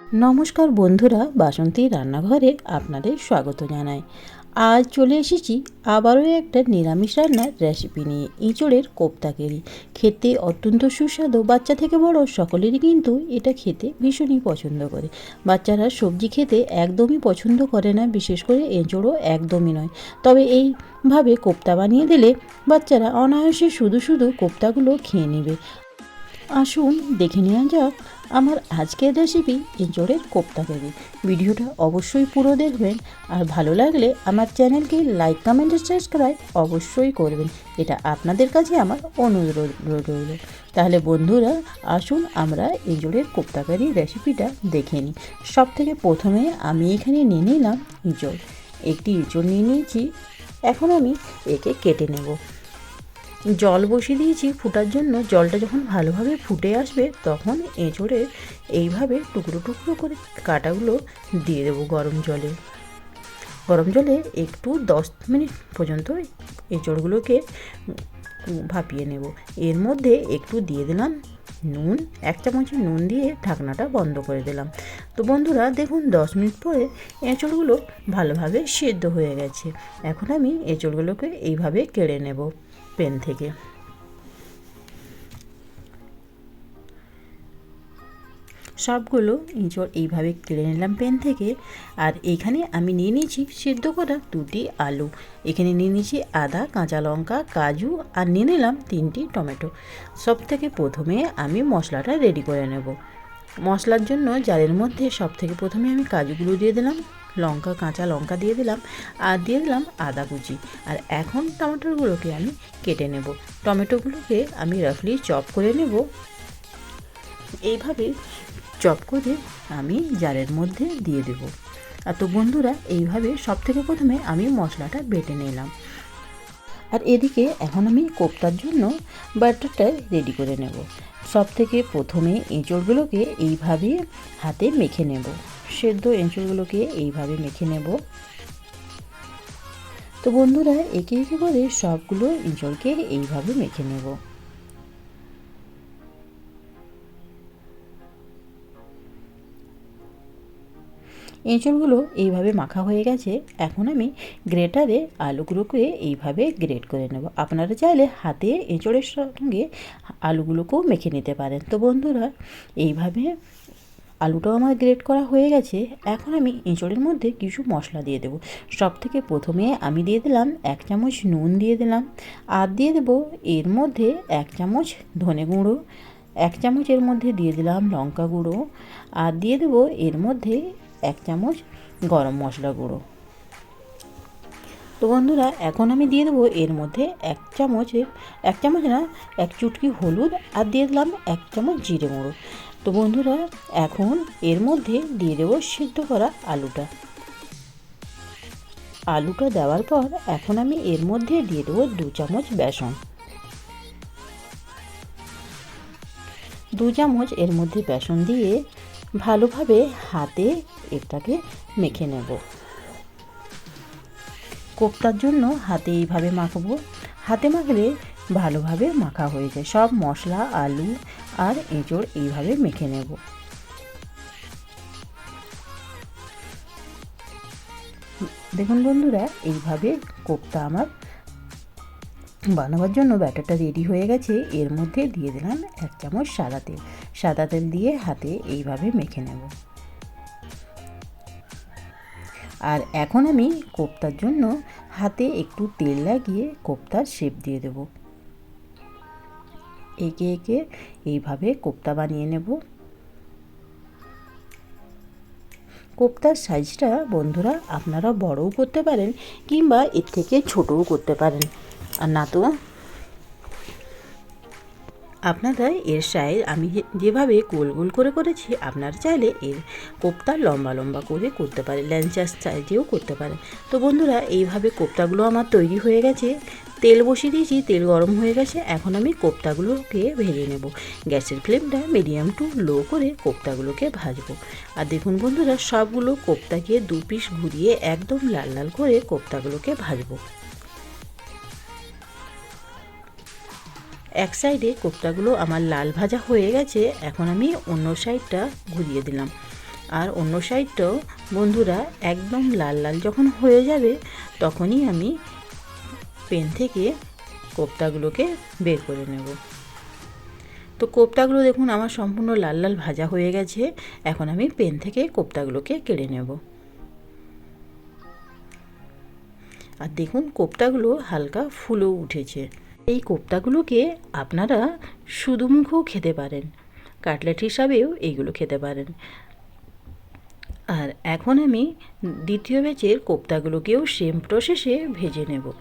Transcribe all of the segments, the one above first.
নমস্কার বন্ধুরা, বাসন্তী রান্নাঘরে আপনাদের স্বাগত জানাই। আজ চলে এসেছি আবারও একটা নিরামিষ রান্নার রেসিপি নিয়ে, ইঁচড়ের কোপ্তাকেরি খেতে অত্যন্ত সুস্বাদু, বাচ্চা থেকে বড় সকলেরই কিন্তু এটা খেতে ভীষণই পছন্দ করে। বাচ্চারা সবজি খেতে একদমই পছন্দ করে না, বিশেষ করে এঁচড়ও একদমই নয়। তবে এইভাবে কোপ্তা বানিয়ে দিলে বাচ্চারা অনায়াসে শুধু শুধু কোপ্তাগুলো খেয়ে নেবে। আসুন দেখে নেওয়া যাক আমার আজকের রেসিপি এঁচড়ের কোপ্তা কারি ভিডিওটা অবশ্যই পুরো দেখবেন আর ভালো লাগলে আমার চ্যানেলকে লাইক কমেন্ট সাবস্ক্রাইব অবশ্যই করবেন। এটা আপনাদের কাছে আমার অনুরোধ রইল। তাহলে বন্ধুরা, আসুন আমরা এঁচড়ের কোপ্তা কারি রেসিপিটা দেখে নিই। সব থেকে প্রথমে আমি এখানে নিয়ে নিলাম ইঁচড় একটি ইঁচড় নিয়ে নিয়েছি। এখন আমি একে কেটে নেব। জল বসিয়ে দিয়েছি ফুটার জন্য। জলটা যখন ভালোভাবে ফুটে আসবে, তখন এঁচড়ে এইভাবে টুকরো টুকরো করে কাটাগুলো দিয়ে দেবো গরম জলে। গরম জলে একটু দশ মিনিট পর্যন্ত এঁচড়গুলোকে ভাপিয়ে নেব। এর মধ্যে একটু দিয়ে দিলাম নুন, এক চামচ নুন দিয়ে ঢাকনাটা বন্ধ করে দিলাম। তো বন্ধুরা, দেখুন দশ মিনিট পরে এঁচড়গুলো ভালোভাবে সেদ্ধ হয়ে গেছে। এখন আমি এঁচড়গুলোকে এইভাবে কেড়ে নেব। পেন থেকে। সবগুলো ইঁচড় এইভাবে কেড়ে নিলাম পেন থেকে, আর এখানে আমি নিয়ে নিয়েছি সিদ্ধ করা দুটি আলু। এখানে নিয়ে নিয়েছি আদা, কাঁচা লঙ্কা, কাজু, আর নিয়ে নিলাম তিনটি টমেটো। সব থেকে প্রথমে আমি মশলাটা রেডি করে নেব। মশলার জন্য জারের মধ্যে সব থেকে প্রথমে আমি কাজুগুলো দিয়ে দিলাম। লঙ্কা, কাঁচা লঙ্কা দিয়ে দিলাম, আর দিয়ে দিলাম আদা কুচি। আর এখন টমেটোগুলোকে আমি কেটে নেব। টমেটোগুলোকে আমি রাফলি চপ করে নেব। এইভাবে চপ করে আমি জারের মধ্যে দিয়ে দেব। আর তো বন্ধুরা, এইভাবে সব থেকে প্রথমে আমি মশলাটা বেটে নিলাম। আর এদিকে এখন আমি কোপ্তার জন্য বাটারটা রেডি করে নেব। সব থেকে প্রথমে এঁচড়গুলোকে এইভাবে হাতে মেখে নেব। সেদ্ধ এঁচড়গুলোকে এইভাবে মেখে নেব। তো বন্ধুরা, একে একে করে সবগুলো এঁচড়কে এইভাবে মেখে নেব। এঁচড়গুলো এইভাবে মাখা হয়ে গেছে। এখন আমি গ্রেটারে আলুগুলোকে এইভাবে গ্রেট করে নেব। আপনারা চাইলে হাতে এঁচড়ের সঙ্গে আলুগুলোকেও মেখে নিতে পারেন। তো বন্ধুরা, এইভাবে আলুটাও আমার গ্রেট করা হয়ে গেছে, এখন আমি এঁচড়ের মধ্যে কিছু মশলা দিয়ে দেবো। সব থেকে প্রথমে আমি দিয়ে দিলাম এক চামচ নুন দিয়ে দিলাম, আর দিয়ে দেবো এর মধ্যে এক চামচ ধনে গুঁড়ো, এক চামচ এর মধ্যে দিয়ে দিলাম লঙ্কা গুঁড়ো, আর দিয়ে দেবো এর মধ্যে এক চামচ গরম মশলা গুঁড়ো। তো বন্ধুরা, এখন আমি দিয়ে দেবো এর মধ্যে এক চামচের, এক চামচ না, এক চুটকি হলুদ, আর দিয়ে দিলাম এক চামচ জিরে গুঁড়ো। তো বন্ধুরা, এখন এর মধ্যে দিয়ে দেবো সিদ্ধ করা আলুটা। আলুটা দেওয়ার পর এখন আমি এর মধ্যে দিয়ে দেবো দু চামচ বেসন। দু চামচ এর মধ্যে বেসন দিয়ে ভালোভাবে হাতে এটাকে মেখে নেব। কোপ্তার জন্য হাতে এইভাবে মাখবো। হাতে মাখলে ভালোভাবে মাখা হয়ে যায়। সব মশলা, আলু আর এঁচড় এইভাবে মেখে নেব। দেখুন বন্ধুরা, এইভাবে কোপ্তা আমার বানাবার জন্য ব্যাটারটা রেডি হয়ে গেছে। এর মধ্যে দিয়ে দিলাম এক চামচ সাদা তেল। সাদা তেল দিয়ে হাতে এইভাবে মেখে নেব। আর এখন আমি কোপ্তার জন্য হাতে একটু তেল লাগিয়ে কোপ্তার শেপ দিয়ে দেব। একে একে এইভাবে কোপ্তা বানিয়ে নেব। কোপ্তার সাইজটা বন্ধুরা আপনারা বড়ও করতে পারেন কিংবা এর থেকে ছোটও করতে পারেন। আর না তো আপনারা এর সাইজ আমি যেভাবে গোল গোল করে করেছি, আপনারা চাইলে এর কোপ্তা লম্বা লম্বা করে করতে পারে ল্যাঞ্চার সাইজেও করতে পারে। তো বন্ধুরা, এইভাবে কোপ্তাগুলো আমার তৈরি হয়ে গেছে। তেল বসিয়ে দিয়েছি, তেল গরম হয়ে গেছে। এখন আমি কোপ্তাগুলোকে ভেজে নেব। গ্যাসের ফ্লেমটা মিডিয়াম টু লো করে কোপ্তাগুলোকে ভাজবো। আর দেখুন বন্ধুরা, সবগুলো কোপ্তাকে দু পিস ঘুরিয়ে একদম লাল লাল করে কোপ্তাগুলোকে ভাজবো। এক সাইডে কোপ্তাগুলো আমার লাল ভাজা হয়ে গেছে, এখন আমি অন্য সাইডটা ঘুরিয়ে দিলাম। আর অন্য সাইডটাও বন্ধুরা একদম লাল লাল যখন হয়ে যাবে, তখনই আমি পেন থেকে কোপ্তাগুলোকে বের করে নেব। তো কোপ্তাগুলো দেখুন, আমার সম্পূর্ণ লাল লাল ভাজা হয়ে গেছে, এখন আমি পেন থেকে কোপ্তাগুলোকে কেড়ে নেব। আর দেখুন, কোপ্তাগুলো হালকা ফুলেও উঠেছে। এই কোপ্তাগুলোকে আপনারা শুধু খেতে পারেন। কাটলেট হিসাবেও এইগুলো খেতে পারেন। আর এখন আমি দ্বিতীয় ব্যাচের কোপ্তাগুলোকেও সেম প্রসেসে ভেজে নেব।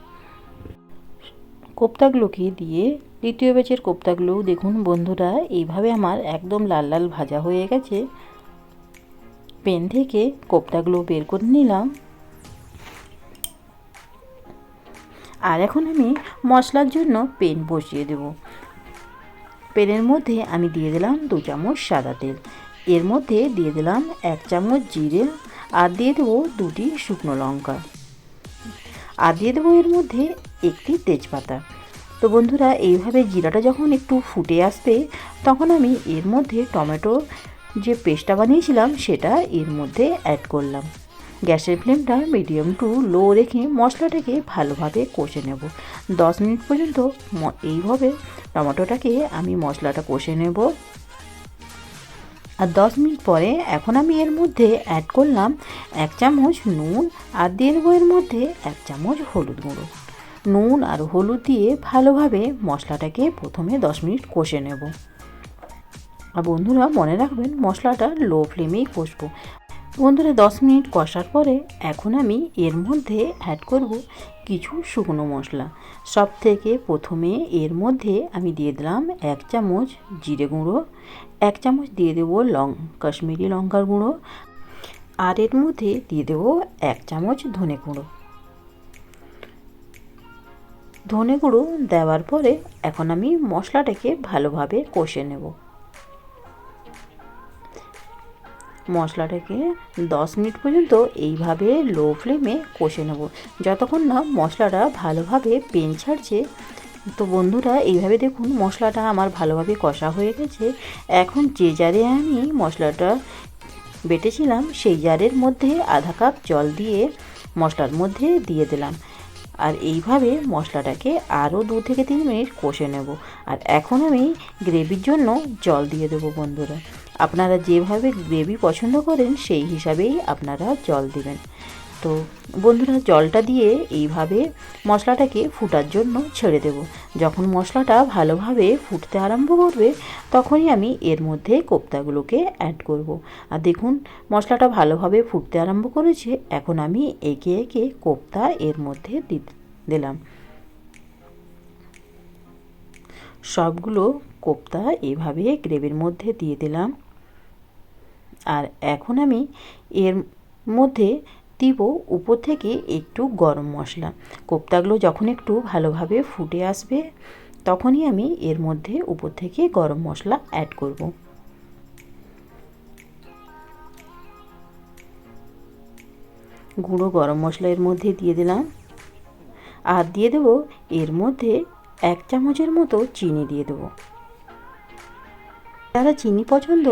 কোপ্তাগুলোকে দিয়ে দ্বিতীয় ব্যাচের কোপ্তাগুলোও দেখুন বন্ধুরা, এইভাবে আমার একদম লাল লাল ভাজা হয়ে গেছে। পেন থেকে কোপ্তাগুলো বের করে নিলাম। আর এখন আমি মশলার জন্য পেন বসিয়ে দেব। পেনের মধ্যে আমি দিয়ে দিলাম দু চামচ সাদা তেল। এর মধ্যে দিয়ে দিলাম এক চামচ জিরে আর দিয়ে দেবো দুটি শুকনো লঙ্কা। আর দিয়ে দেবো এর মধ্যে একটি তেজপাতা। তো বন্ধুরা, এইভাবে জিরাটা যখন একটু ফুটে আসবে, তখন আমি এর মধ্যে টমেটো যে পেস্টটা বানিয়েছিলাম, সেটা এর মধ্যে অ্যাড করলাম। গ্যাসের ফ্লেমটা মিডিয়াম টু লো রেখে মশলাটাকে ভালোভাবে কষে নেব। দশ মিনিট পর্যন্ত এইভাবে টমেটোটাকে আমি মশলাটা কষে নেব। আর দশ মিনিট পরে এখন আমি এর মধ্যে অ্যাড করলাম এক চামচ নুন আর দেবো এর মধ্যে এক চামচ হলুদ গুঁড়ো। নুন আর হলুদ দিয়ে ভালোভাবে মশলাটাকে প্রথমে দশ মিনিট কষে নেব। আর বন্ধুরা মনে রাখবেন মশলাটা লো ফ্লেমেই কষবো। বন্ধুরা, দশ মিনিট কষার পরে এখন আমি এর মধ্যে অ্যাড করব কিছু শুকনো মশলা। সব থেকে প্রথমে এর মধ্যে আমি দিয়ে দিলাম এক চামচ জিরে গুঁড়ো, এক চামচ দিয়ে দেবো লং, কাশ্মীরি লঙ্কার গুঁড়ো, আর এর মধ্যে দিয়ে দেবো এক চামচ ধনে গুঁড়ো। ধনে গুঁড়ো দেওয়ার পরে এখন আমি মশলাটাকে ভালোভাবে কষে নেব। মশলাটাকে দশ মিনিট পর্যন্ত এইভাবে লো ফ্লেমে কষে নেব। যতক্ষণ না মশলাটা ভালোভাবে পেন ছাড়ছে, তো বন্ধুরা এইভাবে দেখুন মশলাটা আমার ভালোভাবে কষা হয়ে গেছে। এখন যে জারে আমি মশলাটা বেটেছিলাম, সেই জারের মধ্যে আধা কাপ জল দিয়ে মশলার মধ্যে দিয়ে দিলাম। আর এইভাবে মশলাটাকে আরও দু থেকে তিন মিনিট কষে নেব। আর এখন আমি গ্রেভির জন্য জল দিয়ে দেবো বন্ধুরা। আপনারা যেভাবে গ্রেভি পছন্দ করেন, সেই হিসাবেই আপনারা জল দিবেন। তো বন্ধুরা, জলটা দিয়ে এইভাবে মশলাটাকে ফুটার জন্য ছেড়ে দেব। যখন মশলাটা ভালোভাবে ফুটতে আরম্ভ করবে, তখনই আমি এর মধ্যে কোপ্তাগুলোকে অ্যাড করব। আর দেখুন, মশলাটা ভালোভাবে ফুটতে আরম্ভ করেছে, এখন আমি একে একে কোপ্তা এর মধ্যে দি, দিলাম। সবগুলো কোপ্তা এভাবে গ্রেভির মধ্যে দিয়ে দিলাম। আর এখন আমি এর মধ্যে দিব উপর থেকে একটু গরম মশলা। কোপ্তাগুলো যখন একটু ভালোভাবে ফুটে আসবে, তখনই আমি এর মধ্যে উপর থেকে গরম মশলা অ্যাড করব। গুঁড়ো গরম মশলা এর মধ্যে দিয়ে দিলাম। আর দিয়ে দেবো এর মধ্যে এক চামচের মতো চিনি দিয়ে দেবো। যারা চিনি পছন্দ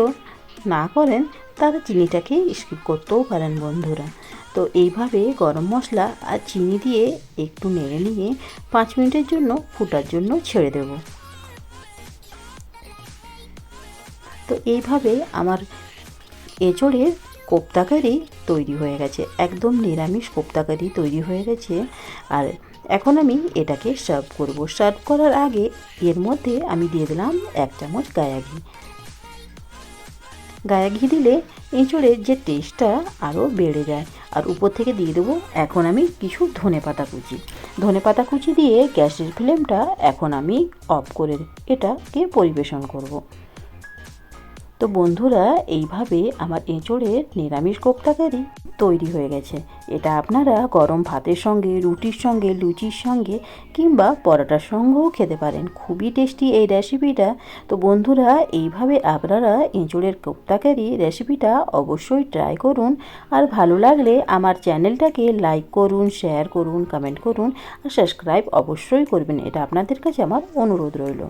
না করেন তারা চিনিটাকে স্কিপ করতেও পারেন বন্ধুরা। তো এইভাবে গরম মশলা আর চিনি দিয়ে একটু নেড়ে নিয়ে পাঁচ মিনিটের জন্য ফুটার জন্য ছেড়ে দেব। তো এইভাবে আমার এঁচড়ের কোপ্তাকারি তৈরি হয়ে গেছে। একদম নিরামিষ কোপ্তাকারি তৈরি হয়ে গেছে। আর এখন আমি এটাকে সার্ভ করব। সার্ভ করার আগে এর মধ্যে আমি দিয়ে দিলাম এক চামচ গায়া ঘি। গায়ে ঘি দিলে এঁচড়ের যে টেস্টটা আরও বেড়ে যায়। আর উপর থেকে দিয়ে দেবো এখন আমি কিছু ধনে পাতা কুচি। ধনে পাতা কুচি দিয়ে গ্যাসের ফ্লেমটা এখন আমি অফ করে এটাকে পরিবেশন করব। তো বন্ধুরা, এইভাবে আমার এঁচড়ের নিরামিষ কোপ্তাকারি তৈরি হয়ে গেছে। এটা আপনারা গরম ভাতের সঙ্গে, রুটির সঙ্গে, লুচির সঙ্গে কিংবা পরোটার সঙ্গেও খেতে পারেন। খুবই টেস্টি এই রেসিপিটা। তো বন্ধুরা, এইভাবে আপনারা এঁচড়ের কোপ্তাকারি রেসিপিটা অবশ্যই ট্রাই করুন। আর ভালো লাগলে আমার চ্যানেলটাকে লাইক করুন, শেয়ার করুন, কমেন্ট করুন আর সাবস্ক্রাইব অবশ্যই করবেন। এটা আপনাদের কাছে আমার অনুরোধ রইল।